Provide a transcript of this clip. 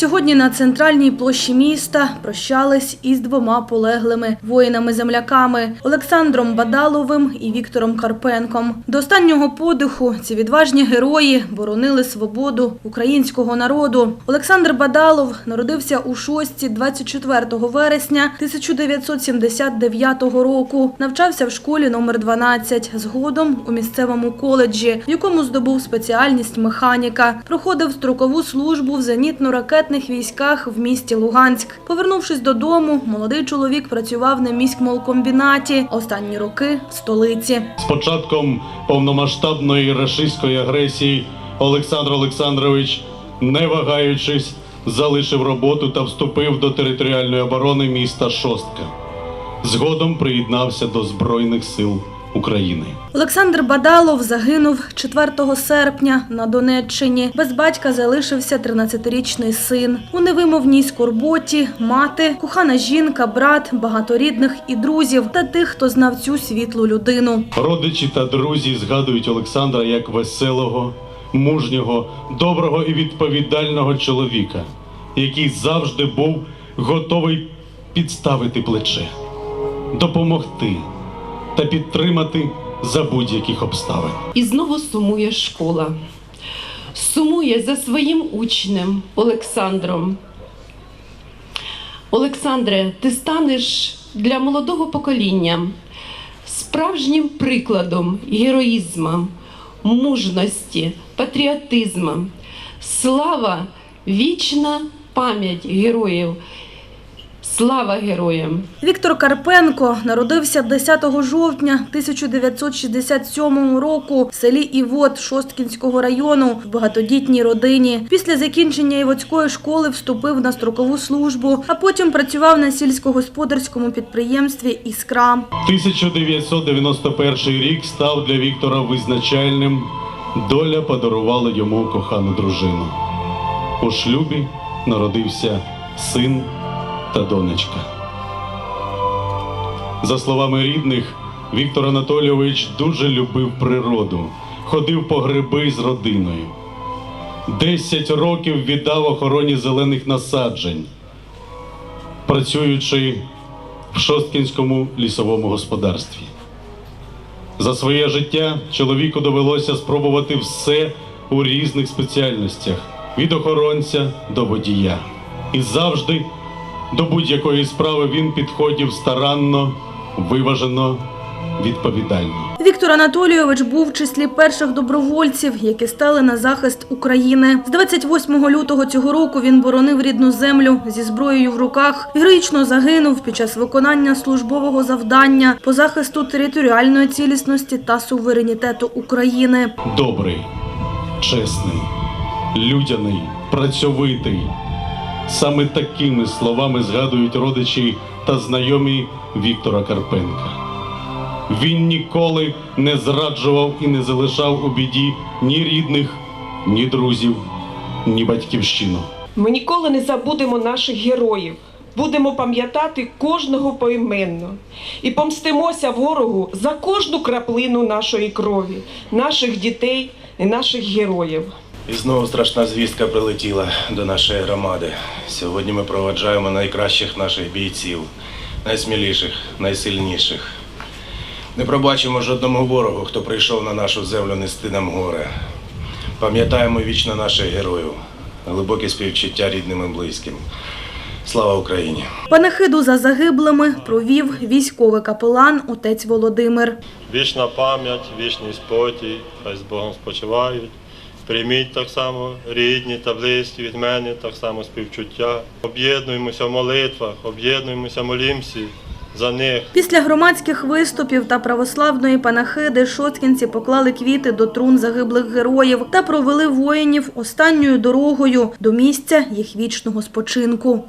Сьогодні на центральній площі міста прощались із двома полеглими воїнами-земляками Олександром Бадаловим і Віктором Карпенком. До останнього подиху ці відважні герої боронили свободу українського народу. Олександр Бадалов народився у Шості 24 вересня 1979 року. Навчався в школі номер 12, згодом у місцевому коледжі, в якому здобув спеціальність механіка. Проходив строкову службу в зенітно-ракетних військах в місті Луганськ. Повернувшись додому, молодий чоловік працював на міськмолкомбінаті. Останні роки в столиці. З початком повномасштабної рашистської агресії Олександр Олександрович, не вагаючись, залишив роботу та вступив до територіальної оборони міста Шостка. Згодом приєднався до Збройних сил України. Олександр Бадалов загинув 4 серпня на Донеччині. Без батька залишився 13-річний син. У невимовній скорботі мати, кохана жінка, брат, багаторідних і друзів та тих, хто знав цю світлу людину. Родичі та друзі згадують Олександра як веселого, мужнього, доброго і відповідального чоловіка, який завжди був готовий підставити плече, допомогти та підтримати за будь-яких обставин. І знову сумує школа. Сумує за своїм учнем Олександром. Олександре, ти станеш для молодого покоління справжнім прикладом героїзму, мужності, патріотизму. Слава, вічна пам'ять героїв. Слава героям! Віктор Карпенко народився 10 жовтня 1967 року в селі Івот Шосткінського району в багатодітній родині. Після закінчення Івотської школи вступив на строкову службу, а потім працював на сільськогосподарському підприємстві Іскра. 1991 рік став для Віктора визначальним. Доля подарувала йому кохану дружину. У шлюбі народився син та донечка. За словами рідних, Віктор Анатолійович дуже любив природу, ходив по гриби з родиною. Десять років віддав охороні зелених насаджень, працюючи в Шосткінському лісовому господарстві. За своє життя чоловіку довелося спробувати все у різних спеціальностях від охоронця до водія. І завжди до будь-якої справи він підходив старанно, виважено, відповідально. Віктор Анатолійович був в числі перших добровольців, які стали на захист України. З 28 лютого цього року він боронив рідну землю зі зброєю в руках. Героїчно загинув під час виконання службового завдання по захисту територіальної цілісності та суверенітету України. Добрий, чесний, людяний, працьовитий. Саме такими словами згадують родичі та знайомі Віктора Карпенка. Він ніколи не зраджував і не залишав у біді ні рідних, ні друзів, ні батьківщину. Ми ніколи не забудемо наших героїв. Будемо пам'ятати кожного поіменно і помстимося ворогу за кожну краплину нашої крові, наших дітей і наших героїв. І знову страшна звістка прилетіла до нашої громади. Сьогодні ми проведжаємо найкращих наших бійців, найсміліших, найсильніших. Не пробачимо жодному ворогу, хто прийшов на нашу землю нести нам горе. Пам'ятаємо вічно наших героїв, глибоке співчуття рідним і близьким. Слава Україні! Панахиду за загиблими провів військовий капелан отець Володимир. Вічна пам'ять, вічний спокій, хай з Богом спочивають. Прийміть так само рідні та близькі від мене, так само співчуття. Об'єднуємося в молитвах, об'єднуємося, молімсі за них. Після громадських виступів та православної панахиди шоткінці поклали квіти до трун загиблих героїв та провели воїнів останньою дорогою до місця їх вічного спочинку.